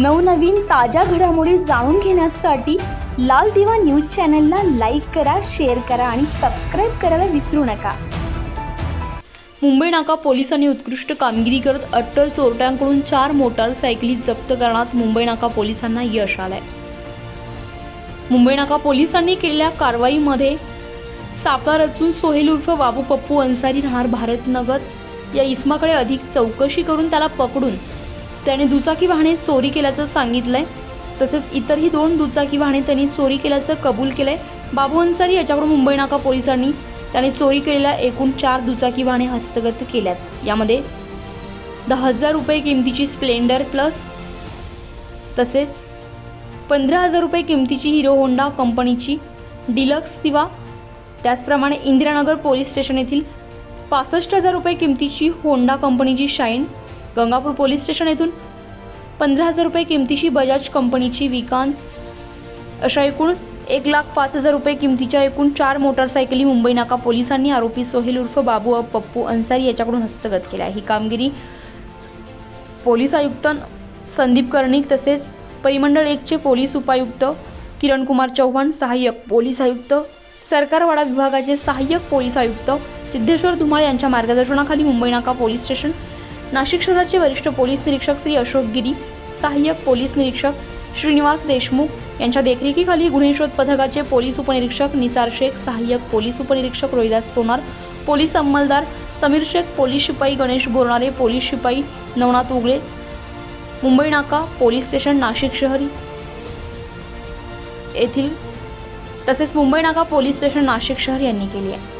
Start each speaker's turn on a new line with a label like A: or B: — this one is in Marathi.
A: नवनवीन ताज्या घडामोडी जाणून घेण्यासाठी लाल दिवा न्यूज चॅनलला लाईक करा शेअर करा आणि सबस्क्राईब करायला विसरू नका.
B: मुंबई नाका पोलिसांनी उत्कृष्ट कामगिरी करत अट्टल चोरट्यांकडून चार मोटारसायकली जप्त करण्यात मुंबई नाका पोलिसांना यश आलंय. मुंबई नाका पोलिसांनी केलेल्या कारवाईमध्ये सापळा रचून सोहेल उर्फ बाबू पप्पू अन्सारी राहणार भारतनगर या इसमाकडे अधिक चौकशी करून त्याला पकडून त्याने दुचाकी वाहने चोरी केल्याचं सांगितलंय. तसेच इतरही दोन दुचाकी वाहने त्यांनी चोरी केल्याचं कबूल केलंय. बाबू अन्सारी याच्याकडून मुंबई नाका पोलिसांनी त्याने चोरी केलेल्या एकूण चार दुचाकी वाहने हस्तगत केल्यात. यामध्ये दहा हजार रुपये किमतीची स्प्लेंडर प्लस तसेच पंधरा हजार रुपये किमतीची हिरो होंडा कंपनीची डिलक्स दिवा त्याचप्रमाणे इंदिरानगर पोलीस स्टेशन येथील पासष्ट हजार रुपये किमतीची होंडा कंपनीची शाईन गंगापूर पोलीस स्टेशन येथून. पंधरा हजार रुपये किमतीची बजाज कंपनीची विकांत अशा एकूण एक लाख पाच हजार रुपये किमतीच्या एकूण चार मोटारसायकली मुंबई नाका पोलिसांनी आरोपी सोहेल उर्फ बाबू अ पप्पू अन्सारी याच्याकडून हस्तगत केल्या. आहे ही कामगिरी पोलीस आयुक्त संदीप कर्णिक तसेच परिमंडळ एकचे पोलीस उपायुक्त किरणकुमार चौहान चव्हाण सहाय्यक पोलीस आयुक्त सरकारवाडा विभागाचे सहाय्यक पोलीस आयुक्त सिद्धेश्वर धुमाळ यांच्या मार्गदर्शनाखाली मुंबई नाका पोलीस स्टेशन नाशिक शहराचे वरिष्ठ पोलीस निरीक्षक श्री अशोक गिरी सहाय्यक पोलीस निरीक्षक श्रीनिवास देशमुख यांच्या देखरेखीखाली गुन्हे शोध पथकाचे पोलीस उपनिरीक्षक निसार शेख सहाय्यक पोलीस उपनिरीक्षक रोहिदास सोनार पोलीस अंमलदार समीर शेख पोलीस शिपाई गणेश बोरणारे पोलीस शिपाई नवनाथ उगळे मुंबई नाका पोलीस स्टेशन नाशिक शहरी. येथील तसेच मुंबई नाका पोलीस स्टेशन नाशिक शहर यांनी केली आहे.